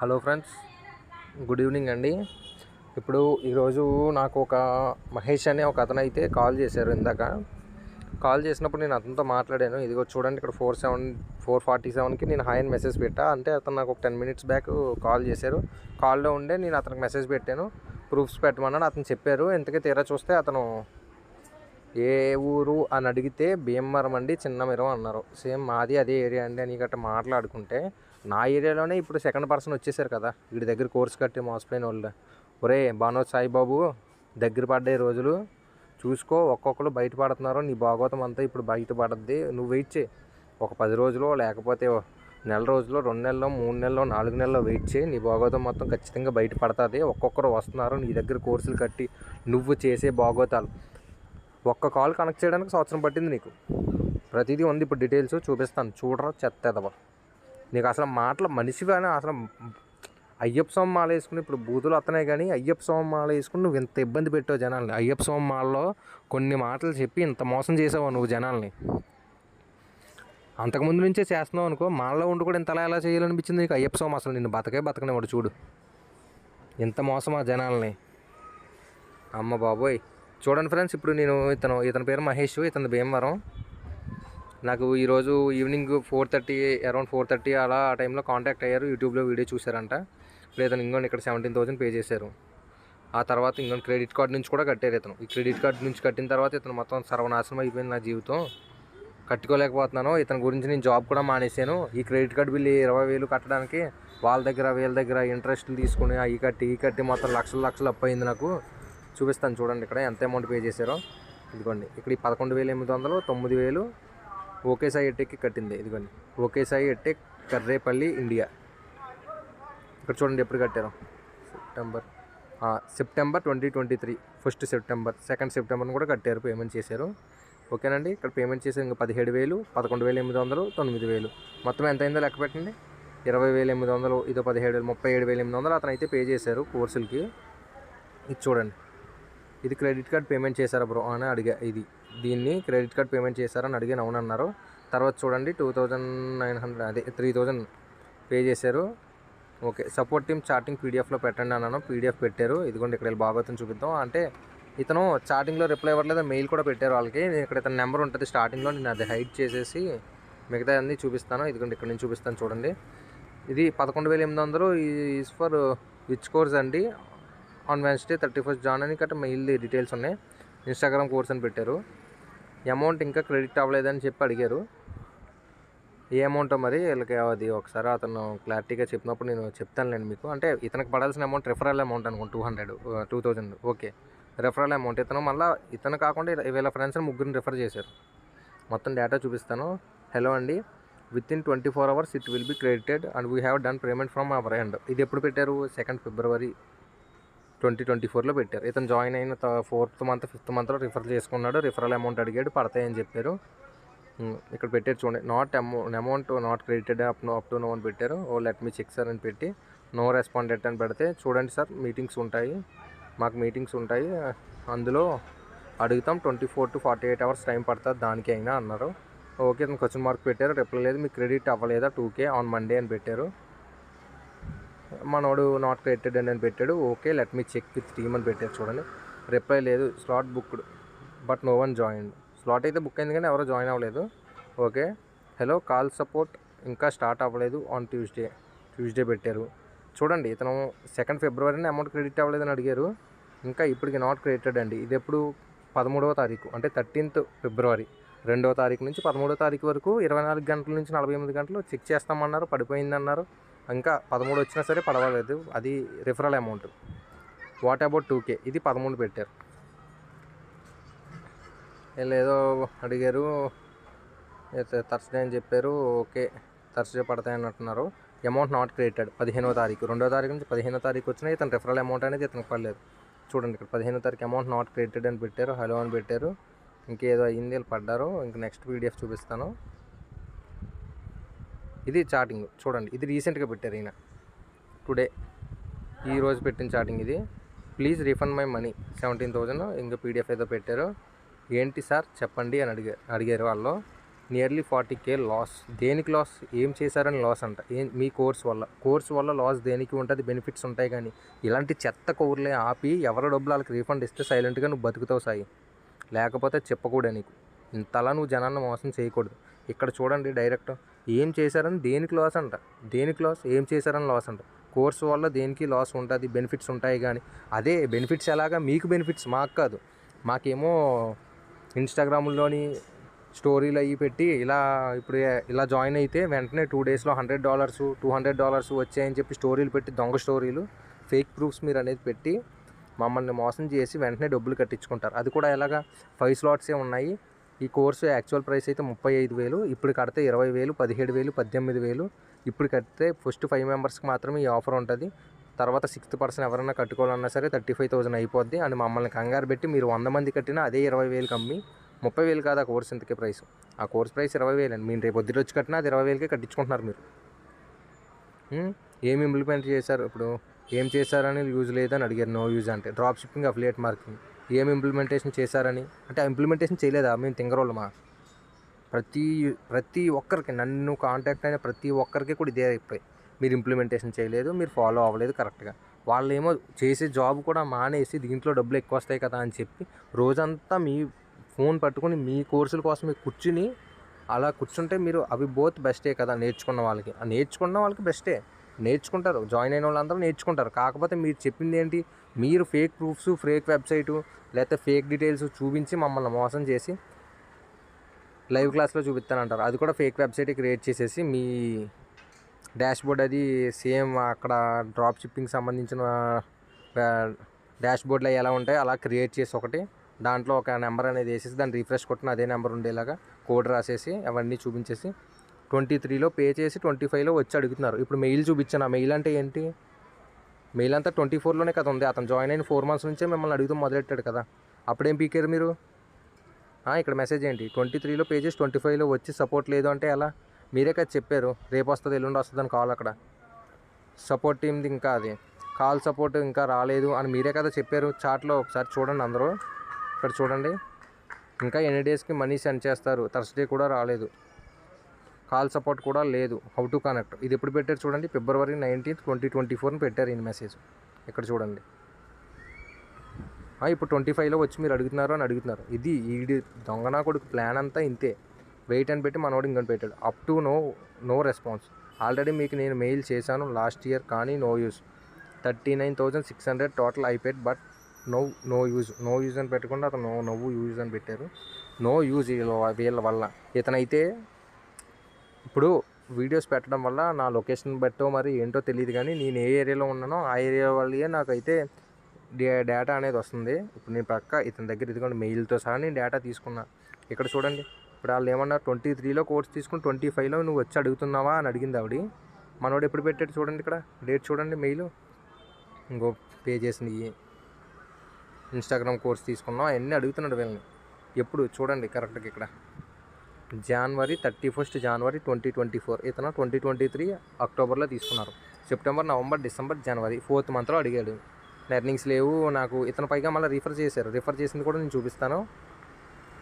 Hello friends good evening అండి. ఇప్పుడు ఈరోజు నాకు ఒక మహేష్ అనే ఒక అతను అయితే కాల్ చేశారు ఇందాక. కాల్ చేసినప్పుడు నేను అతనితో మాట్లాడాను. ఇదిగో చూడండి ఇక్కడ ఫోర్ సెవెన్ ఫోర్ ఫార్టీ సెవెన్కి నేను హాయ్ అని మెసేజ్ పెట్టా. అంటే అతను నాకు ఒక టెన్ మినిట్స్ బ్యాక్ కాల్ చేశారు. కాల్లో ఉండే నేను అతనికి మెసేజ్ పెట్టాను. ప్రూఫ్స్ పెట్టమన్నాడు. అతను చెప్పారు. ఇంతకీ తీరా చూస్తే అతను ఏ ఊరు అని అడిగితే భీమవరం అండి చిన్నమిరం అన్నారు. సేమ్ మాది అదే ఏరియా అండి అని గట్ట మాట్లాడుకుంటే నా ఏరియాలోనే ఇప్పుడు సెకండ్ పర్సన్ వచ్చేసారు కదా. వీడి దగ్గర కోర్స్ కట్టి మోసపోయిన వాళ్ళు. ఒరే బానోద్ సాయిబాబు దగ్గర పడ్డే రోజులు చూసుకో ఒక్కొక్కరు బయట పడుతున్నారు నీ భాగవతం అంతా ఇప్పుడు బయట పడద్ది నువ్వు వెయిట్ చేయి ఒక పది రోజులు లేకపోతే నెల రోజులు రెండు నెలలో మూడు నెలలో నాలుగు నెలలో వెయిట్ చేయి నీ భాగవతం మొత్తం ఖచ్చితంగా బయటపడుతుంది ఒక్కొక్కరు వస్తున్నారు నీ దగ్గర కోర్సులు కట్టి నువ్వు చేసే భాగవతాలు ఒక్క కాల్ కనెక్ట్ చేయడానికి సంవత్సరం పట్టింది నీకు. ప్రతిదీ ఉంది ఇప్పుడు డీటెయిల్స్ చూపిస్తాను. చూడరా చెత్త ఎదవ. నీకు అసలు మాటలు మనిషిగానే అసలు అయ్యప్ప స్వామి మాల వేసుకుని ఇప్పుడు బూతులు వస్తున్నాయి కానీ అయ్యప్ప స్వామి మాల వేసుకుని నువ్వు ఇంత ఇబ్బంది పెట్టావు జనాల్ని. అయ్యప్ప స్వామి మాలలో కొన్ని మాటలు చెప్పి ఇంత మోసం చేసావు నువ్వు జనాల్ని? అంతకుముందు నుంచే చేస్తున్నావు అనుకో మాలలో ఉండి కూడా ఇంతలా ఎలా చేయాలనిపించింది నీకు? అయ్యప్ప స్వామి అసలు నిన్ను బతకే బతకనివాడు చూడు. ఇంత మోసం ఆ జనాల్ని? అమ్మ బాబోయ్. చూడండి ఫ్రెండ్స్ ఇప్పుడు నేను ఇతను ఇతని పేరు మహేష్ ఇతని భీమవరం. నాకు ఈరోజు evening four thirty around four thirty అలా ఆ టైంలో కాంటాక్ట్ అయ్యారు. యూట్యూబ్లో వీడియో చూశారంట. ఇతను ఇంకోటి ఇక్కడ సెవెంటీన్ థౌసండ్ పే చేశారు. ఆ తర్వాత ఇంకొక క్రెడిట్ కార్డ్ నుంచి కూడా కట్టారు ఇతను. ఈ క్రెడిట్ కార్డ్ నుంచి కట్టిన తర్వాత ఇతను మొత్తం సర్వనాశనం అయిపోయింది నా జీవితం. కట్టుకోలేకపోతున్నాను. ఇతని గురించి నేను జాబ్ కూడా మానేశాను. ఈ క్రెడిట్ కార్డ్ బిల్లు ఇరవై వేలు కట్టడానికి వాళ్ళ దగ్గర వీళ్ళ దగ్గర ఇంట్రెస్ట్లు తీసుకుని అవి కట్టి ఈ కట్టి మొత్తం లక్షలు లక్షలు అప్పు అయింది నాకు. చూపిస్తాను చూడండి ఇక్కడ ఎంత అమౌంట్ పే చేశారో. ఇదిగోండి ఇక్కడ ఈ పదకొండు వేల ఎనిమిది వందలు తొమ్మిది వేలు ఓకే సాయి ఎట్టెక్కి కట్టింది. ఇదిగోండి. ఓకే సాయి ఎట్టెక్ కర్రేపల్లి ఇండియా. ఇక్కడ చూడండి ఎప్పుడు కట్టారు. September. September twenty twenty three. First September. Second సెప్టెంబర్ని కూడా కట్టారు. పేమెంట్ చేశారు. ఓకేనండి. ఇక్కడ పేమెంట్ చేసి ఇంకా పదిహేడు వేలు పదకొండు వేల ఎనిమిది వందలు తొమ్మిది వేలు. మొత్తం ఎంత అయిందో లెక్క పెట్టండి. ఇరవై వేల ఎనిమిది వందలు ఇదో పదిహేడు వేలు ముప్పై ఏడు వేల ఎనిమిది వందలు అతను అయితే పే చేశారు కోర్సులకి. ఇది చూడండి. ఇది క్రెడిట్ కార్డ్ పేమెంట్ చేశారా బ్రో? అని అడిగా ఇది. దీన్ని క్రెడిట్ కార్డ్ పేమెంట్ చేశారని అడిగాను అవునన్నారు. తర్వాత చూడండి టూ థౌజండ్ నైన్ హండ్రెడ్ అదే త్రీ థౌజండ్ పే చేశారు. ఓకే సపోర్ట్ టీమ్ చాటింగ్ పీడిఎఫ్లో పెట్టండి అన్నాను. పీడిఎఫ్ పెట్టారు. ఇదిగోండి ఇక్కడ వెళ్ళి భాగవతం చూపిద్దాం. అంటే ఇతను చాటింగ్లో రిప్లై ఇవ్వట్లేదు మెయిల్ కూడా పెట్టారు వాళ్ళకి. నేను ఇక్కడ ఇతని నెంబర్ ఉంటుంది స్టార్టింగ్లో నేను అది హైడ్ చేసేసి మిగతా అన్నీ చూపిస్తాను. ఇదిగోండి ఇక్కడ నుంచి చూపిస్తాను చూడండి. ఇది పదకొండు వేల ఎనిమిది వందలు ఈజ్ ఫర్ విచ్ కోర్స్ అండి? On Wednesday thirty first Jan అని కట్ట మెయిల్ డీటెయిల్స్ ఉన్నాయి. ఇన్స్టాగ్రామ్ కోర్స్ అని పెట్టారు. అమౌంట్ ఇంకా క్రెడిట్ అవ్వలేదని చెప్పి అడిగారు. ఏ అమౌంట్ మరి? వీళ్ళకి అది ఒకసారి అతను క్లారిటీగా చెప్పినప్పుడు నేను చెప్తానులేండి మీకు. అంటే ఇతనికి పడాల్సిన అమౌంట్ రిఫరల్ అమౌంట్ అనుకోండి two hundred two thousand okay. Referral amount ఇతను మళ్ళీ ఇతను కాకుండా వీళ్ళ ఫ్రెండ్స్ని ముగ్గురిని రిఫర్ చేశారు. మొత్తం డేటా చూపిస్తాను. హలో అండి. With in twenty four hours it will be credited and we have done payment from our end ఇది ఎప్పుడు పెట్టారు? సెకండ్ ఫిబ్రవరి ట్వంటీ ట్వంటీ ఫోర్లో పెట్టారు. ఇతను జాయిన్ అయిన ఫోర్త్ మంత్ ఫిఫ్త్ మంత్లో రిఫర్ చేసుకున్నాడు. రిఫరల్ అమౌంట్ అడిగాడు పడతాయని చెప్పారు. ఇక్కడ పెట్టారు చూడండి. Not amount amount not credited up no up to no అని పెట్టారు. Oh let me check sir అని పెట్టి నో రెస్పాండెడ్ అని పెడితే చూడండి సార్ మీటింగ్స్ ఉంటాయి. మాకు మీటింగ్స్ ఉంటాయి. అందులో అడుగుతాం twenty four to forty eight hours time పడుతుంది దానికి అయినా అన్నారు. ఓకే ఇతను క్వశ్చన్ మార్క్ పెట్టారు. రిప్లై లేదు మీకు క్రెడిట్ అవ్వలేదా టూకే ఆన్ మండే అని పెట్టారు. మనోడు నాట్ క్రెడిటెడ్ అని పెట్టాడు. Okay let me check with team అని పెట్టారు చూడండి. రిప్లై లేదు. Slot booked but no one join slot అయితే బుక్ అయింది కానీ ఎవరో జాయిన్ అవ్వలేదు. ఓకే హలో కాల్ సపోర్ట్ ఇంకా స్టార్ట్ అవ్వలేదు ఆన్ ట్యూస్డే ట్యూస్డే పెట్టారు. చూడండి ఇతను సెకండ్ ఫిబ్రవరిని అమౌంట్ క్రెడిట్ అవ్వలేదని అడిగారు. ఇంకా ఇప్పటికి నాట్ క్రెడిటెడ్ అండి. ఇది ఎప్పుడు? పదమూడవ తారీఖు. అంటే థర్టీన్త్ ఫిబ్రవరి రెండవ తారీఖు నుంచి పదమూడవ తారీఖు వరకు ఇరవై నాలుగు గంటల నుంచి నలభై ఎనిమిది గంటలు చెక్ చేస్తామన్నారు పడిపోయిందన్నారు. ఇంకా పదమూడు వచ్చినా సరే పర్వాలేదు. అది referral amount what about two K ఇది పదమూడు పెట్టారు. ఏదో అడిగారు థర్స్డే అని చెప్పారు ఓకే థర్స్డే పడతాయి అన్నట్టున్నారు. అమౌంట్ నాట్ క్రియేటెడ్ పదిహేనో తారీఖు. రెండో తారీఖు నుంచి పదిహేనో తారీఖు వచ్చినా ఇతను రిఫరల్ అమౌంట్ అనేది ఇతనికి పడలేదు. చూడండి ఇక్కడ పదిహేనో తారీఖు అమౌంట్ నాట్ క్రియేటెడ్ అని పెట్టారు హలో అని పెట్టారు. ఇంకేదో అయ్యింది వీళ్ళు పడ్డారు. ఇంక నెక్స్ట్ పీడిఎఫ్ చూపిస్తాను. ఇది చాటింగ్ చూడండి ఇది రీసెంట్గా పెట్టారు ఈయన. టుడే ఈరోజు పెట్టిన చాటింగ్ ఇది. Please refund my money seventeen thousand ఇంకా పీడిఎఫ్ ఏదో పెట్టారు. ఏంటి సార్? చెప్పండి అని అడిగారు అడిగారు వాళ్ళు. నియర్లీ ఫార్టీ కే లాస్ దేనికి లాస్ ఏం చేశారని లాస్ అంట. ఏం మీ కోర్స్ వల్ల. కోర్స్ వల్ల లాస్ దేనికి ఉంటుంది? బెనిఫిట్స్ ఉంటాయి కానీ ఇలాంటి చెత్త కౌర్లే ఆపి ఎవరి డబ్బులు వాళ్ళకి రీఫండ్ ఇస్తే సైలెంట్గా నువ్వు బతుకుతావు సాయి. లేకపోతే చెప్పకూడదు నీకు. ఇంతలా నువ్వు జనాన్ని మోసం చేయకూడదు. ఇక్కడ చూడండి డైరెక్ట్ ఏం చేశారని దేనికి లాస్ అంట? దేనికి లాస్ ఏం చేశారని లాస్ అంట? కోర్స్ వల్ల దేనికి లాస్ ఉంటుంది? బెనిఫిట్స్ ఉంటాయి కానీ. అదే బెనిఫిట్స్ ఎలాగా? మీకు బెనిఫిట్స్ మాకు కాదు. మాకేమో ఇన్స్టాగ్రామ్లోని స్టోరీలు అవి పెట్టి ఇలా ఇప్పుడు ఇలా జాయిన్ అయితే వెంటనే టూ డేస్లో hundred dollars two hundred dollars వచ్చాయని చెప్పి స్టోరీలు పెట్టి దొంగ స్టోరీలు ఫేక్ ప్రూఫ్స్ మీరు అనేది పెట్టి మమ్మల్ని మోసం చేసి వెంటనే డబ్బులు కట్టించుకుంటారు. అది కూడా ఎలాగా? ఫైవ్ స్లాట్సే ఉన్నాయి. ఈ కోర్సు యాక్చువల్ ప్రైస్ అయితే ముప్పై ఐదు వేలు ఇప్పుడు కడితే ఇరవై వేలు పదిహేడు వేలు పద్దెనిమిది వేలు. ఇప్పుడు కడితే ఫస్ట్ ఫైవ్ మెంబర్స్కి మాత్రమే ఈ ఆఫర్ ఉంటుంది. తర్వాత సిక్స్త్ పర్సన్ ఎవరైనా కట్టుకోవాలన్నా సరే థర్టీ ఫైవ్ థౌసండ్ అయిపోద్ది. అని మమ్మల్ని కంగారు పెట్టి మీరు వంద మంది కట్టినా అదే ఇరవై వేలు కమ్మి ముప్పై వేలు కాదు ఆ కోర్స్ ఇంతకే ప్రైస్. ఆ కోర్స్ ప్రైస్ ఇరవై వేలు అండి మీరు రేపు పొద్దున వచ్చి కట్టినా అది ఇరవై వేలకే కట్టించుకుంటున్నారు మీరు. ఏమి ఇంప్లిమెంట్ చేశారు ఇప్పుడు? ఏం చేశారని యూజ్ లేదని అడిగారు. నో యూజ్ అంటే డ్రాప్ షిప్పింగ్ అఫిలియేట్ మార్కెటింగ్ ఏం ఇంప్లిమెంటేషన్ చేశారని? అంటే ఆ ఇంప్లిమెంటేషన్ చేయలేదా? మేము తింగరోళ్ళమా ప్రతి ప్రతి ఒక్కరికి నన్ను కాంటాక్ట్ అయిన ప్రతి ఒక్కరికి కూడా ఇదే అయిపోయి. మీరు ఇంప్లిమెంటేషన్ చేయలేదు మీరు ఫాలో అవ్వలేదు కరెక్ట్గా వాళ్ళు ఏమో చేసే జాబ్ కూడా మానేసి దీంట్లో డబ్బులు ఎక్కువ వస్తాయి కదా అని చెప్పి రోజంతా మీ ఫోన్ పట్టుకొని మీ కోర్సుల కోసం మీరు కూర్చుని అలా కూర్చుంటే మీరు అవి బోత్ బెస్టే కదా నేర్చుకున్న వాళ్ళకి. ఆ నేర్చుకున్న వాళ్ళకి బెస్టే నేర్చుకుంటారు. జాయిన్ అయిన వాళ్ళందరూ నేర్చుకుంటారు. కాకపోతే మీరు చెప్పింది ఏంటి? మీరు ఫేక్ ప్రూఫ్స్ ఫేక్ వెబ్సైటు లేకపోతే ఫేక్ డీటెయిల్స్ చూపించి మమ్మల్ని మోసం చేసి లైవ్ క్లాస్లో చూపిస్తానంటారు. అది కూడా ఫేక్ వెబ్సైట్ క్రియేట్ చేసేసి మీ డాష్బోర్డ్ అది సేమ్ అక్కడ డ్రాప్ షిప్పింగ్ సంబంధించిన డాష్బోర్డ్లు ఎలా ఉంటాయో అలా క్రియేట్ చేసి ఒకటి దాంట్లో ఒక నెంబర్ అనేది వేసేసి దాన్ని రీఫ్రెష్ కొట్టిన అదే నెంబర్ ఉండేలాగా కోడ్ రాసేసి అవన్నీ చూపించేసి ట్వంటీ త్రీలో పే చేసి ట్వంటీ ఫైవ్లో వచ్చి అడుగుతున్నారు. ఇప్పుడు మెయిల్ చూపించాను. ఆ మెయిల్ అంటే ఏంటి? మెయిల్ అంతా ట్వంటీ ఫోర్లోనే కదా ఉంది. అతను జాయిన్ అయిన ఫోర్ మంత్స్ నుంచే మిమ్మల్ని అడుగుతూ మొదలెట్టాడు కదా. అప్పుడేం పీకారు మీరు? ఇక్కడ మెసేజ్ ఏంటి? ట్వంటీ త్రీలో పేజెస్ ట్వంటీ ఫైవ్లో వచ్చి సపోర్ట్ లేదు అంటే ఎలా? మీరే కదా చెప్పారు. రేపు వస్తుంది ఎల్లుండి వస్తుంది అని కాల్ అక్కడ. సపోర్ట్ టీమ్ది ఇంకా అది. కాల్ సపోర్ట్ ఇంకా రాలేదు అని మీరే కదా చెప్పారు. చాట్లో ఒకసారి చూడండి అందరూ. ఇక్కడ చూడండి. ఇంకా ఎన్ని డేస్కి మనీ సెండ్ చేస్తారు? థర్స్డే కూడా రాలేదు. కాల్ సపోర్ట్ కూడా లేదు. హౌ టు కనెక్ట్ ఇది ఎప్పుడు పెట్టారు చూడండి? ఫిబ్రవరి నైన్టీన్త్ ట్వంటీ ట్వంటీ ఫోర్ని పెట్టారు ఈ మెసేజ్ ఇక్కడ చూడండి. ఇప్పుడు ట్వంటీ ఫైవ్లో వచ్చి మీరు అడుగుతున్నారు అని అడుగుతున్నారు. ఇది ఈడి దొంగనా కొడుకు ప్లాన్ అంతా ఇంతే. వెయిట్ అని పెట్టి మనోడు ఇంకొని పెట్టాడు. Up to no no response already మీకు నేను మెయిల్ చేశాను లాస్ట్ ఇయర్ కానీ no use thirty nine thousand six hundred total అయిపోయాడు but no no use no use అని పెట్టకుండా అతను నో నవ్వు యూజ్ అని పెట్టారు. నో యూజ్ వీళ్ళ వల్ల. ఇతనైతే ఇప్పుడు వీడియోస్ పెట్టడం వల్ల నా లొకేషన్ బట్టో మరి ఏంటో తెలియదు కానీ నేను ఏ ఏరియాలో ఉన్నానో ఆ ఏరియా వాళ్ళే నాకైతే డే- డేటా అనేది వస్తుంది. ఇప్పుడు నేను పక్క ఇతని దగ్గర ఇదిగోండి మెయిల్తో సహా నేను డేటా తీసుకున్నా. ఇక్కడ చూడండి. ఇప్పుడు వాళ్ళు ఏమన్నా ట్వంటీ త్రీలో కోర్స్ తీసుకుని ట్వంటీ ఫైవ్లో నువ్వు వచ్చి అడుగుతున్నావా అని అడిగింది ఆవిడ. మనోడు ఎప్పుడు పెట్టాడు చూడండి ఇక్కడ. డేట్ చూడండి మెయిల్. ఇంకో పే చేసినవి ఇన్స్టాగ్రామ్ కోర్స్ తీసుకున్నాం. అవన్నీ అడుగుతున్నాడు వీళ్ళని. ఎప్పుడు? చూడండి కరెక్ట్గా ఇక్కడ. January thirty first January twenty twenty four ఇతను ట్వంటీ ట్వంటీ త్రీ అక్టోబర్లో తీసుకున్నారు September November December January fourth మంత్లో అడిగాడు. లెర్నింగ్స్ లేవు నాకు ఇతను పైగా మళ్ళీ రిఫర్ చేశారు. రిఫర్ చేసింది కూడా నేను చూపిస్తాను.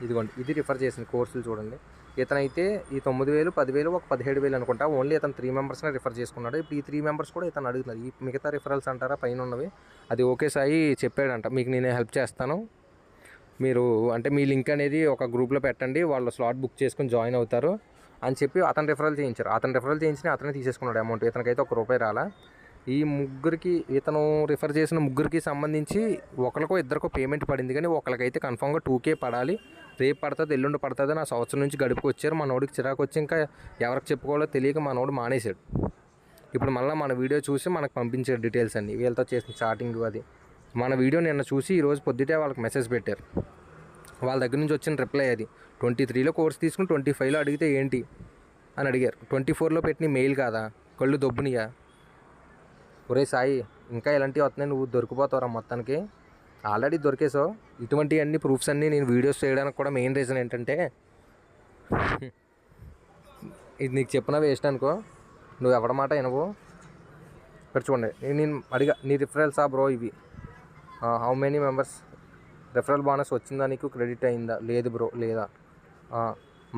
ఇదిగోండి ఇది రిఫర్ చేసింది కోర్సులు చూడండి. ఇతనైతే ఈ తొమ్మిది వేలు పదివేలు ఒక పదిహేడు వేలు అనుకుంటా. ఓన్లీ ఇతను త్రీ మెంబర్స్నే రిఫర్ చేసుకున్నాడు. ఇప్పుడు ఈ త్రీ మెంబర్స్ కూడా ఇతను అడుగుతున్నారు. ఈ మిగతా రిఫరల్స్ అంటారా? పైన ఉన్నవి. అది ఓకే సాయి చెప్పాడంట. మీకు నేను హెల్ప్ చేస్తాను. మీరు అంటే మీ లింక్ అనేది ఒక గ్రూప్లో పెట్టండి వాళ్ళు స్లాట్ బుక్ చేసుకుని జాయిన్ అవుతారు అని చెప్పి అతను రిఫరల్ చేయించారు. అతను రిఫరల్ చేయించిన అతనే తీసేసుకున్నాడు అమౌంట్. ఇతనికైతే ఒక రూపాయి రాలా. ఈ ముగ్గురికి ఇతను రిఫర్ చేసిన ముగ్గురికి సంబంధించి ఒకరికో ఇద్దరికో పేమెంట్ పడింది కానీ ఒకరికైతే కన్ఫామ్గా టూ కే పడాలి. రేపు పడుతుంది ఎల్లుండి పడుతుంది నా సంవత్సరం నుంచి గడుపుకు వచ్చారు. మనోడికి చిరాకు వచ్చి ఇంకా ఎవరికి చెప్పుకోవాలో తెలియక మనోడు మానేశాడు. ఇప్పుడు మళ్ళీ మన వీడియో చూసి మనకు పంపించే డీటెయిల్స్ అన్ని. వీళ్ళతో చేసిన చాటింగ్ అది. మన వీడియో నిన్న చూసి ఈరోజు పొద్దుటే వాళ్ళకి మెసేజ్ పెట్టారు. వాళ్ళ దగ్గర నుంచి వచ్చిన రిప్లై అది. ట్వంటీ త్రీలో కోర్స్ తీసుకుని ట్వంటీ ఫైవ్లో అడిగితే ఏంటి? అని అడిగారు. ట్వంటీ ఫోర్లో పెట్టిన మెయిల్ కాదా? కళ్ళు దొబ్బునియా? ఒరే సాయి ఇంకా ఇలాంటివి వస్తున్నాయి. నువ్వు దొరికిపోతావురా మొత్తానికి. ఆల్రెడీ దొరికేసావు ఇటువంటి అన్ని ప్రూఫ్స్ అన్నీ నేను వీడియోస్ చేయడానికి కూడా మెయిన్ రీజన్ ఏంటంటే ఇది నీకు చెప్పిన వేస్ట్ అనుకో. నువ్వు ఎవడ మాట వినవు. ఇక్కడ చూడండి. నేను అడిగా నీ రిఫరల్స్ ఆ బ్రో ఇవి? How many members referral bonus వచ్చిందా నీకు? క్రెడిట్ అయిందా? లేదు బ్రో లేదా?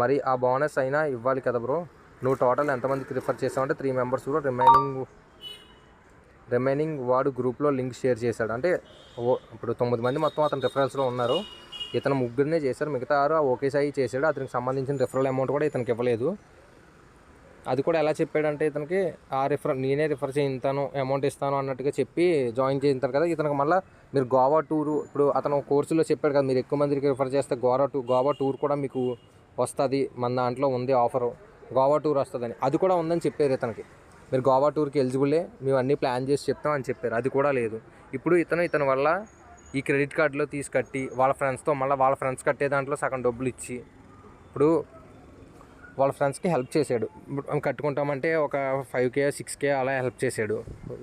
మరి ఆ బోనస్ అయినా ఇవ్వాలి కదా బ్రో నువ్వు టోటల్ ఎంతమందికి రిఫర్ చేసావంటే త్రీ మెంబర్స్ కూడా రిమైనింగ్ రిమైనింగ్ వాడు గ్రూప్లో లింక్ షేర్ చేశాడు. అంటే ఓ ఇప్పుడు తొమ్మిది మంది మొత్తం అతని రిఫరెన్స్లో ఉన్నారు. ఇతను ముగ్గురినే చేశారు. మిగతా ఆరు ఆ ఒకేసారి చేశాడు. అతనికి సంబంధించిన రిఫరల్ అమౌంట్ కూడా ఇతనికి ఇవ్వలేదు. అది కూడా ఎలా చెప్పాడంటే ఇతనికి ఆ రిఫర్ నేనే రిఫర్ చేయింతాను అమౌంట్ ఇస్తాను అన్నట్టుగా చెప్పి జాయిన్ చేయించాను కదా. ఇతనికి మళ్ళీ మీరు గోవా టూరు ఇప్పుడు అతను కోర్సులో చెప్పాడు కదా మీరు ఎక్కువ మందికి రిఫర్ చేస్తే గోవా టూ గోవా టూర్ కూడా మీకు వస్తుంది మన దాంట్లో ఉంది ఆఫరు గోవా టూర్ వస్తుందని. అది కూడా ఉందని చెప్పారు ఇతనికి. మీరు గోవా టూర్కి ఎలిజిబులే మేము అన్నీ ప్లాన్ చేసి చెప్తాం అని చెప్పారు. అది కూడా లేదు. ఇప్పుడు ఇతను ఇతని వల్ల ఈ క్రెడిట్ కార్డులో తీసి కట్టి వాళ్ళ ఫ్రెండ్స్తో మళ్ళీ వాళ్ళ ఫ్రెండ్స్ కట్టే దాంట్లో సగం డబ్బులు ఇచ్చి ఇప్పుడు వాళ్ళ ఫ్రెండ్స్కి హెల్ప్ చేశాడు కట్టుకుంటామంటే ఒక ఫైవ్ కే సిక్స్ కే అలా హెల్ప్ చేశాడు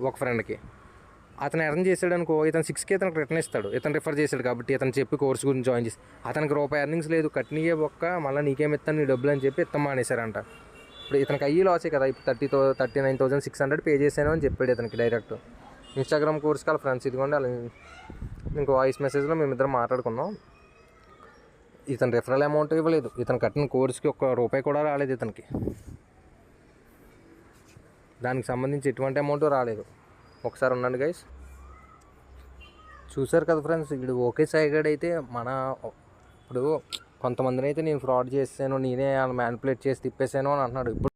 ఒక ఫ్రెండ్కి. అతను ఎర్న్ చేశాడు అనుకో ఇతను సిక్స్ కే ఇతనికి రిటర్న్ ఇస్తాడు. ఇతను రిఫర్ చేశాడు కాబట్టి ఇతను చెప్పి కోర్సు గురించి జాయిన్ చేసి అతనికి రూపాయి ఎర్నింగ్స్ లేదు కట్టినయే ఒక్క మళ్ళీ నీకేమి ఇస్తాను నీ డబ్బులు అని చెప్పి ఇస్తాం మానేశారంట ఇప్పుడు ఇతనికి అయ్యి లాసే కదా ఇప్పుడు thirty thou thirty nine thousand six hundred pay చేశాను అని చెప్పాడు ఇతనికి డైరెక్ట్. ఇన్స్టాగ్రామ్ కోర్స్కి వాళ్ళ ఫ్రెండ్స్ ఇదిగోండి వాళ్ళ ఇంకో వాయిస్ మెసేజ్లో మేమిద్దరం మాట్లాడుకున్నాం. ఇతను రిఫరల్ అమౌంట్ ఇవ్వలేదు. ఇతను కట్టిన కోర్స్కి ఒక్క రూపాయి కూడా రాలేదు ఇతనికి. దానికి సంబంధించి ఎటువంటి అమౌంట్ రాలేదు. ఒకసారి ఉండండి గైస్ చూసారు కదా ఫ్రెండ్స్ ఇప్పుడు ఓకే సాయిగాడు అయితే మన ఇప్పుడు కొంతమందిని అయితే నేను ఫ్రాడ్ చేసాను నేనే వాళ్ళు మ్యానిపులేట్ చేసి తిప్పేసాను అని అంటున్నాడు. ఇప్పుడు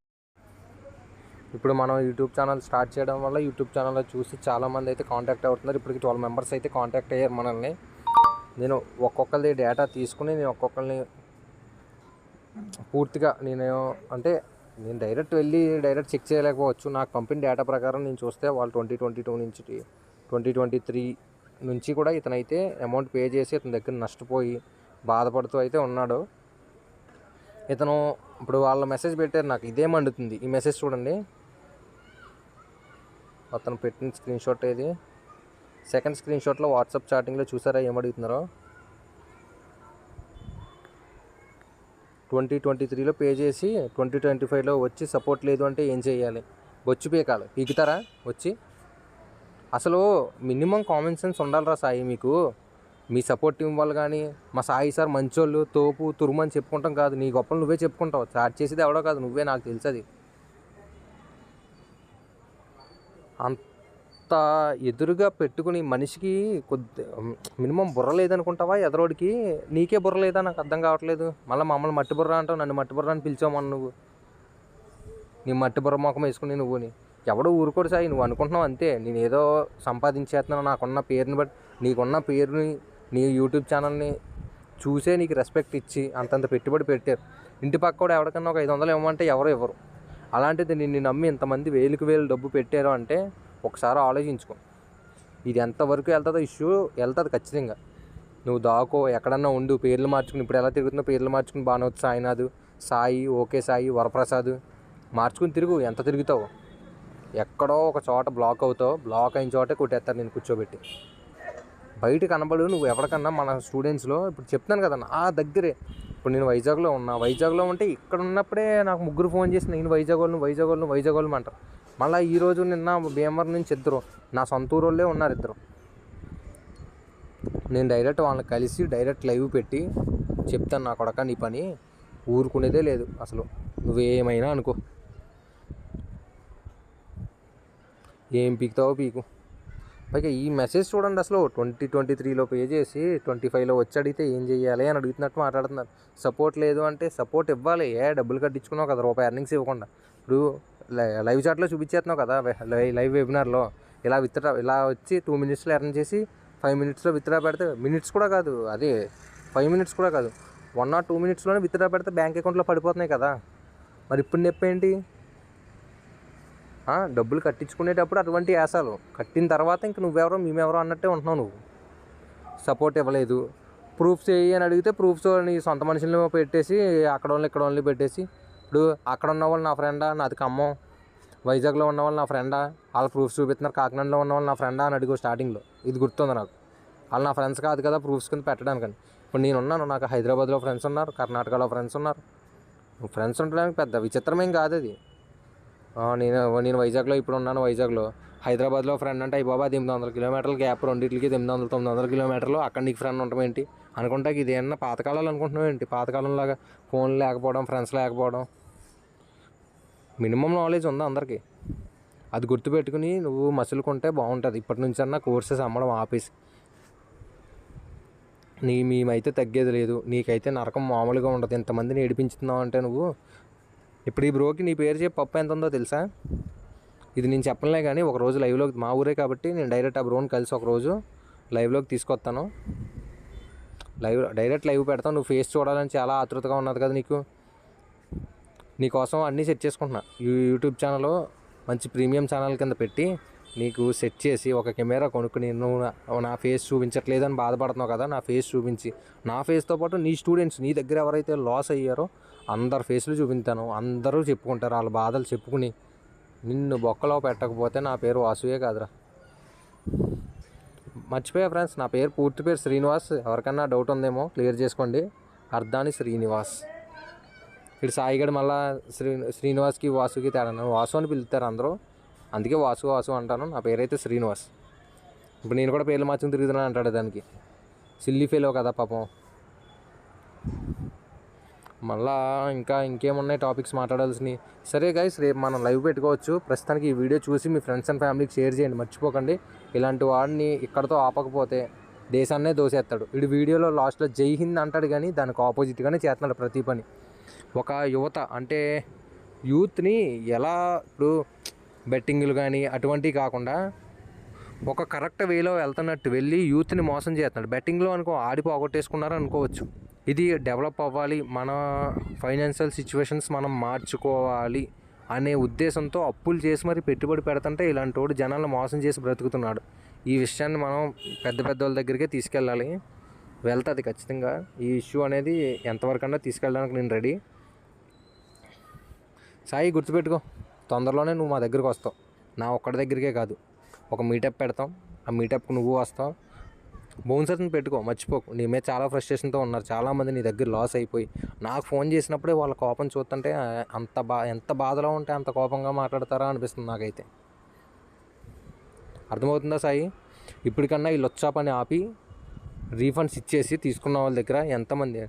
ఇప్పుడు మనం యూట్యూబ్ ఛానల్ స్టార్ట్ చేయడం వల్ల యూట్యూబ్ ఛానల్లో చూసి చాలామంది అయితే కాంటాక్ట్ అవుతున్నారు. ఇప్పటికి ట్వెల్వ్ మెంబర్స్ అయితే కాంటాక్ట్ అయ్యారు మనల్ని. నేను ఒక్కొక్కరిది డేటా తీసుకుని నేను ఒక్కొక్కరిని పూర్తిగా నేను అంటే నేను డైరెక్ట్ వెళ్ళి డైరెక్ట్ చెక్ చేయలేకపోవచ్చు. నాకు పంపిన డేటా ప్రకారం నేను చూస్తే వాళ్ళు ట్వంటీ ట్వంటీ టూ నుంచి ట్వంటీ ట్వంటీ త్రీ నుంచి కూడా ఇతనైతే అమౌంట్ పే చేసి ఇతని దగ్గర నష్టపోయి బాధపడుతూ అయితే ఉన్నాడు. ఇతను ఇప్పుడు వాళ్ళ మెసేజ్ పెట్టారు నాకు ఇదే మండుతుంది. ఈ మెసేజ్ చూడండి. అతను పెట్టిన స్క్రీన్ షాట్ ఏది? సెకండ్ స్క్రీన్ షాట్లో వాట్సాప్ చాటింగ్లో చూసారా? ఏమడుగుతున్నారో ట్వంటీ ట్వంటీ త్రీలో పే చేసి ట్వంటీ ట్వంటీ ఫైవ్లో వచ్చి సపోర్ట్ లేదు అంటే ఏం చేయాలి? బొచ్చు పీకాలి. పీకుతారా వచ్చి. అసలు మినిమం కామన్ సెన్స్ ఉండాలిరా సాయి మీకు. మీ సపోర్ట్ టీం వాళ్ళు కానీ మా సాయి సార్ మంచోళ్ళు తోపు తురుము అని చెప్పుకుంటాం కాదు. నీ గొప్పలు నువ్వే చెప్పుకుంటావు. స్టార్ట్ చేసేది ఎవడో కాదు నువ్వే నాకు తెలుసు అది. అంత ఎదురుగా పెట్టుకుని మనిషికి కొద్ది మినిమం బుర్ర లేదనుకుంటావా ఎదరోడికి? నీకే బుర్ర లేదా? నాకు అర్థం కావట్లేదు. మళ్ళీ మమ్మల్ని మట్టి బుర్ర అంటావు నన్ను మట్టి బుర్ర అని పిలిచామని నువ్వు. నీ మట్టి బుర్ర మొఖం వేసుకుని నువ్వుని ఎవడో ఊరుకోడు సాయి నువ్వు అనుకుంటున్నావు అంతే. నేను ఏదో సంపాదించేస్తున్నాను నాకున్న పేరుని బట్టి నీకున్న పేరుని నీ యూట్యూబ్ ఛానల్ని చూసే నీకు రెస్పెక్ట్ ఇచ్చి అంతంత పెట్టుబడి పెట్టారు. ఇంటి పక్క కూడా ఎవరికన్నా ఒక ఐదు వందలు ఇవ్వమంటే ఎవరు ఇవ్వరు. అలాంటిది నిన్ను నమ్మి ఇంతమంది వేలకు వేలు డబ్బు పెట్టారు అంటే ఒకసారి ఆలోచించుకో. ఇది ఎంతవరకు వెళ్తుందో ఇష్యూ వెళ్తుంది ఖచ్చితంగా. నువ్వు దాకో ఎక్కడన్నా ఉండు పేర్లు మార్చుకుని ఇప్పుడు ఎలా తిరుగుతుందో పేర్లు మార్చుకుని బానోత్ సాయినాథ్ సాయి ఓకే సాయి వరప్రసాద్. మార్చుకుని తిరుగు ఎంత తిరుగుతావు. ఎక్కడో ఒక చోట బ్లాక్ అవుతావు బ్లాక్ అయిన చోటే కొట్టేస్తారు నేను కూర్చోబెట్టి. బయట కనబడు నువ్వు ఎవరికన్నా మన స్టూడెంట్స్లో ఇప్పుడు చెప్తాను కదా నా దగ్గరే. ఇప్పుడు నేను వైజాగ్లో ఉన్నా వైజాగ్లో ఉంటే ఇక్కడ ఉన్నప్పుడే నాకు ముగ్గురు ఫోన్ చేసి నేను వైజాగ్ వాళ్ళు వైజాగ్ వాళ్ళు వైజాగ్ వాళ్ళు అంటారు. మళ్ళీ ఈరోజు నిన్న భీమవరం నుంచి ఇద్దరు నా సొంత ఊరు వాళ్ళే ఉన్నారు ఇద్దరు. నేను డైరెక్ట్ వాళ్ళని కలిసి డైరెక్ట్ లైవ్ పెట్టి చెప్తాను నా కొడక నీ పని. ఊరుకునేదే లేదు అసలు. నువ్వేమైనా అనుకో. ఏం పీకుతావో పీకు. పైగా ఈ మెసేజ్ చూడండి అసలు. ట్వంటీ ట్వంటీ త్రీలో పే చేసి ట్వంటీ ఫైవ్లో వచ్చి అడిగితే ఏం చేయాలి అని అడుగుతున్నట్టు మాట్లాడుతున్నారు. సపోర్ట్ లేదు అంటే సపోర్ట్ ఇవ్వాలి. ఏ డబ్బులు కట్టించుకున్నావు కదా రూపాయి ఎర్నింగ్స్ ఇవ్వకుండా. ఇప్పుడు లైవ్ చాట్లో చూపించేస్తున్నావు కదా లై- లైవ్ వెబినార్లో. ఇలా విత్డ్రా ఇలా వచ్చి టూ మినిట్స్లో ఎర్న్ చేసి ఫైవ్ మినిట్స్లో విత్డ్రా పెడితే మినిట్స్ కూడా కాదు అదే ఫైవ్ మినిట్స్ కూడా కాదు. వన్ ఆర్ టూ మినిట్స్లోనే విత్డ్రా పెడితే బ్యాంక్ అకౌంట్లో పడిపోతున్నాయి కదా. మరి ఇప్పుడు నొప్పి ఏంటి? డబ్బులు కట్టించుకునేటప్పుడు అటువంటి యాసాలు. కట్టిన తర్వాత ఇంక నువ్వెవరో మేమెవరో అన్నట్టే ఉంటున్నావు నువ్వు. సపోర్ట్ ఇవ్వలేదు. ప్రూఫ్స్ వేయి అని అడిగితే ప్రూఫ్స్ నీ సొంత మనుషులను పెట్టేసి అక్కడ వాళ్ళు ఇక్కడ వాళ్ళని పెట్టేసి ఇప్పుడు అక్కడ ఉన్న వాళ్ళు నా ఫ్రెండా నాది ఖమ్మం. వైజాగ్లో ఉన్న వాళ్ళు నా ఫ్రెండా వాళ్ళ ప్రూఫ్స్ చూపిస్తున్నారు. కాకినాడలో ఉన్న వాళ్ళు నా ఫ్రెండా అని అడిగో స్టార్టింగ్లో ఇది గుర్తుంది నాకు? వాళ్ళు నా ఫ్రెండ్స్ కాదు కదా ప్రూఫ్స్ కింద పెట్టడానికని. ఇప్పుడు నేను ఉన్నాను. నాకు హైదరాబాద్లో ఫ్రెండ్స్ ఉన్నారు. కర్ణాటకలో ఫ్రెండ్స్ ఉన్నారు. ఫ్రెండ్స్ ఉండడానికి పెద్ద విచిత్రమేం కాదు అది. నేను నేను వైజాగ్లో ఇప్పుడు ఉన్నాను. వైజాగ్లో హైదరాబాద్లో ఫ్రెండ్ అంటే అయ్యి బాబా ఎనిమిది వందల కిలోమీటర్ల గ్యాప్ రెండింటికి తొమ్మిది వందల తొమ్మిది వందల కిలోమీటర్లు. అక్కడ నీకు ఫ్రెండ్ ఉండటం ఏంటి? అనుకుంటా ఇది ఏమన్నా పాతకాలాలు అనుకుంటున్నావు ఏంటి? పాతకాలంలాగా ఫోన్ లేకపోవడం ఫ్రెండ్స్ లేకపోవడం. మినిమం నాలెడ్జ్ ఉందా అందరికీ? అది గుర్తుపెట్టుకుని నువ్వు మసులుకుంటే బాగుంటుంది. ఇప్పటి నుంచి అన్న కోర్సెస్ అమ్మడం ఆపేసి. నీ మేమైతే తగ్గేది లేదు. నీకైతే నరకం మామూలుగా ఉండదు. ఇంతమందిని ఏడిపించుతున్నావు అంటే నువ్వు ఇప్పుడు ఈ బ్రోకి నీ పేరు చెప్పి పప్పు ఎంత ఉందో తెలుసా? ఇది నేను చెప్పలే కానీ ఒక రోజు లైవ్లోకి మా ఊరే కాబట్టి నేను డైరెక్ట్ ఆ బ్రోన్ కలిసి ఒక రోజు లైవ్లోకి తీసుకొస్తాను. లైవ్ డైరెక్ట్ లైవ్ పెడతాను. నువ్వు ఫేస్ చూడాలని చాలా ఆతృతగా ఉన్నది కదా నీకు. నీకోసం అన్నీ సెట్ చేసుకుంటున్నా. యూట్యూబ్ ఛానల్ మంచి ప్రీమియం ఛానల్ కింద పెట్టి నీకు సెట్ చేసి ఒక కెమెరా కొనుక్కుని నువ్వు నా- నా ఫేస్ చూపించట్లేదని బాధపడుతున్నావు కదా నా ఫేస్ చూపించి. నా ఫేస్తో పాటు నీ స్టూడెంట్స్ నీ దగ్గర ఎవరైతే లాస్ అయ్యారో అందరు ఫేస్లు చూపించాను అందరూ చెప్పుకుంటారు. వాళ్ళ బాధలు చెప్పుకుని నిన్ను బొక్కలో పెట్టకపోతే నా పేరు వాసువే కాదురా. మర్చిపోయా ఫ్రెండ్స్ నా పేరు పూర్తి పేరు శ్రీనివాస్. ఎవరికన్నా డౌట్ ఉందేమో క్లియర్ చేసుకోండి. అర్ధాని శ్రీనివాస్. ఇటు సాయిగడ్ మళ్ళా శ్రీ శ్రీనివాస్కి వాసుకి తేడా వాసు అని పిలుస్తారు అందరూ. అందుకే వాసు వాసు అంటాను. నా పేరైతే శ్రీనివాస్. ఇప్పుడు నేను కూడా పేర్లు మార్చుకుని తిరుగుతున్నాను అంటాడు దానికి. సిల్లీ ఫెలో కదా పాపం. మళ్ళా ఇంకా ఇంకేమున్నాయి టాపిక్స్ మాట్లాడాల్సినవి. సరే గైస్ రేపు మనం లైవ్ పెట్టుకోవచ్చు. ప్రస్తుతానికి ఈ వీడియో చూసి మీ ఫ్రెండ్స్ అండ్ ఫ్యామిలీకి షేర్ చేయండి. మర్చిపోకండి. ఇలాంటి వాడిని ఇక్కడతో ఆపకపోతే దేశాన్నే దోసేస్తాడు. వీడు వీడియోలో లాస్ట్లో జై హింద్ అంటాడు కానీ దానికి ఆపోజిట్గానే చేస్తున్నాడు ప్రతి పని. ఒక యువత అంటే యూత్ని ఎలా ఇప్పుడు బెట్టింగ్లు కానీ అటువంటివి కాకుండా ఒక కరెక్ట్ వేలో వెళ్తున్నట్టు వెళ్ళి యూత్ని మోసం చేస్తున్నాడు. బెట్టింగ్లో అనుకో ఆడి పోగొట్టేసుకున్నారు అనుకోవచ్చు ఇది డెవలప్ అవ్వాలి మన ఫైనాన్షియల్ సిచ్యువేషన్స్ మనం మార్చుకోవాలి అనే ఉద్దేశంతో అప్పులు చేసి మరి పెట్టుబడి పెడుతుంటే ఇలాంటి వాడు జనాలను మోసం చేసి బ్రతుకుతున్నాడు. ఈ విషయాన్ని మనం పెద్ద పెద్ద వాళ్ళ దగ్గరికే తీసుకెళ్ళాలి. వెళ్తుంది ఖచ్చితంగా. ఈ ఇష్యూ అనేది ఎంతవరకన్నా తీసుకెళ్ళడానికి నేను రెడీ. సాయి గుర్తుపెట్టుకో తొందరలోనే నువ్వు మా దగ్గరికి వస్తావు. నా ఒక్కడి దగ్గరికే కాదు. ఒక మీటప్ పెడతాం. ఆ మీటప్కి నువ్వు వస్తావు. బౌన్సర్ని పెట్టుకో మర్చిపోకు. నీ మీద చాలా ఫ్రస్ట్రేషన్తో ఉన్నారు. చాలామంది నీ దగ్గర లాస్ అయిపోయి. నాకు ఫోన్ చేసినప్పుడే వాళ్ళ కోపం చూస్తుంటే అంత బా ఎంత బాధలో ఉంటే అంత కోపంగా మాట్లాడతారా అనిపిస్తుంది నాకైతే. అర్థమవుతుందా సాయి? ఇప్పటికన్నా ఈ లొచ్చా పని ఆపి రీఫండ్స్ ఇచ్చేసి తీసుకున్న వాళ్ళ దగ్గర ఎంతమంది?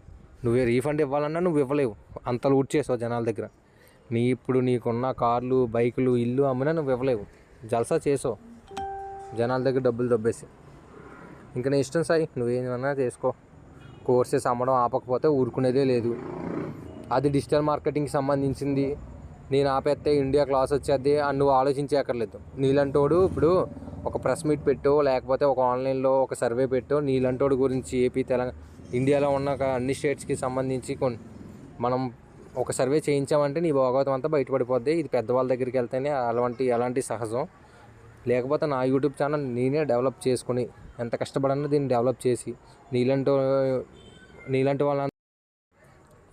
నువ్వే రీఫండ్ ఇవ్వాలన్నా నువ్వు ఇవ్వలేవు. అంత లూట్ చేసావు జనాల దగ్గర. నీ ఇప్పుడు నీకున్న కార్లు బైకులు ఇల్లు అమ్మినా నువ్వు ఇవ్వలేవు. జల్సా చేసావు. జనాల దగ్గర డబ్బులు దబ్బేసి. ఇంకా నీ ఇష్టం సాయి నువ్వేమన్నా చేసుకో. కోర్సెస్ అమ్మడం ఆపకపోతే ఊరుకునేదే లేదు. అది డిజిటల్ మార్కెటింగ్కి సంబంధించింది. నేను ఆపేస్తే ఇండియా క్లాస్ వచ్చేది అని నువ్వు ఆలోచించక్కర్లేదు నీలంటోడు ఇప్పుడు ఒక ప్రెస్ మీట్ పెట్టో లేకపోతే ఒక ఆన్లైన్లో ఒక సర్వే పెట్టో. నీలంటోడు గురించి ఏపీ తెలంగాణ ఇండియాలో ఉన్న అన్ని స్టేట్స్కి సంబంధించి కొన్ని మనం ఒక సర్వే చేయించామంటే నీ భాగవతం అంతా బయటపడిపోద్ది. ఇది పెద్దవాళ్ళ దగ్గరికి వెళ్తేనే అలాంటి అలాంటి సహజం. లేకపోతే నా యూట్యూబ్ ఛానల్ నేనే డెవలప్ చేసుకుని ఎంత కష్టపడన్నా దీన్ని డెవలప్ చేసి నీలాంటి నీలాంటి వాళ్ళ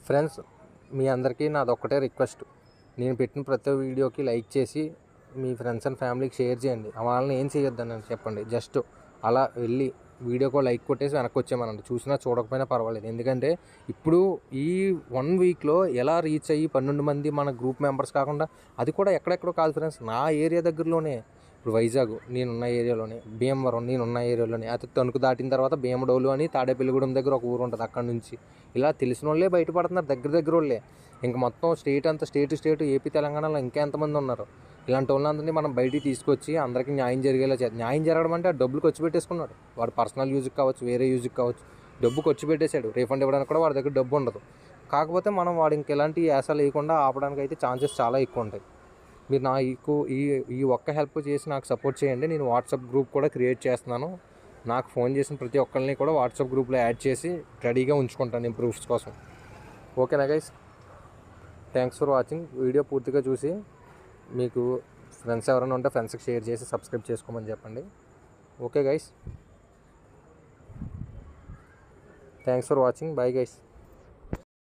ఫ్రెండ్స్ మీ అందరికీ నాది ఒక్కటే రిక్వెస్ట్ నేను పెట్టిన ప్రతి వీడియోకి లైక్ చేసి మీ ఫ్రెండ్స్ అండ్ ఫ్యామిలీకి షేర్ చేయండి. వాళ్ళని ఏం చేయొద్దని చెప్పండి. జస్ట్ అలా వెళ్ళి వీడియోకో లైక్ కొట్టేసి వెనక్కి వచ్చేమనండి చూసినా చూడకపోయినా పర్వాలేదు. ఎందుకంటే ఇప్పుడు ఈ వన్ వీక్లో ఎలా రీచ్ అయ్యి పన్నెండు మంది మన గ్రూప్ మెంబర్స్ కాకుండా అది కూడా ఎక్కడెక్కడో కాదు ఫ్రెండ్స్ నా ఏరియా దగ్గరలోనే ఇప్పుడు వైజాగ్ నేనున్న ఏరియాలోనే భీమవరం నేనున్న ఏరియాలోనే అయితే తణుకు దాటిన తర్వాత భీమడోలు అని తాడేపల్లిగూడెం దగ్గర ఒక ఊరు ఉంటుంది అక్కడ నుంచి. ఇలా తెలిసిన వాళ్ళే బయటపడుతున్నారు దగ్గర దగ్గర వాళ్ళే. ఇంక మొత్తం స్టేట్ అంతా స్టేట్ స్టేట్ ఏపీ తెలంగాణలో ఇంకా ఎంతమంది ఉన్నారు? ఇలాంటి వాళ్ళందరినీ మనం బయటికి తీసుకొచ్చి అందరికీ న్యాయం జరిగేలా చేద్దాం న్యాయం జరగడం అంటే ఆ డబ్బులు ఖర్చు పెట్టేసుకున్నాడు. వాడు పర్సనల్ యూజ్కి కావచ్చు వేరే యూజ్కి కావచ్చు డబ్బు ఖర్చు పెట్టేశాడు. రీఫండ్ ఇవ్వడానికి కూడా వాడి దగ్గర డబ్బు ఉండదు. కాకపోతే మనం వాడు ఇంకెలాంటి యాస లేకుండా ఆపడానికి అయితే ఛాన్సెస్ చాలా ఎక్కువ ఉంటాయి. మీరు నాకు ఈ ఈ ఒక్క హెల్ప్ చేసి నాకు సపోర్ట్ చేయండి. నేను వాట్సాప్ గ్రూప్ కూడా క్రియేట్ చేస్తున్నాను. నాకు ఫోన్ చేసిన ప్రతి ఒక్కరిని కూడా వాట్సాప్ గ్రూప్లో యాడ్ చేసి రెడీగా ఉంచుకుంటాను నేను ప్రూఫ్స్ కోసం. ఓకేనా guys thanks for watching video పూర్తిగా చూసి మీకు ఫ్రెండ్స్ ఎవరైనా ఉంటే ఫ్రెండ్స్కి షేర్ చేసి సబ్స్క్రైబ్ చేసుకోమని చెప్పండి. Okay guys thanks for watching bye guys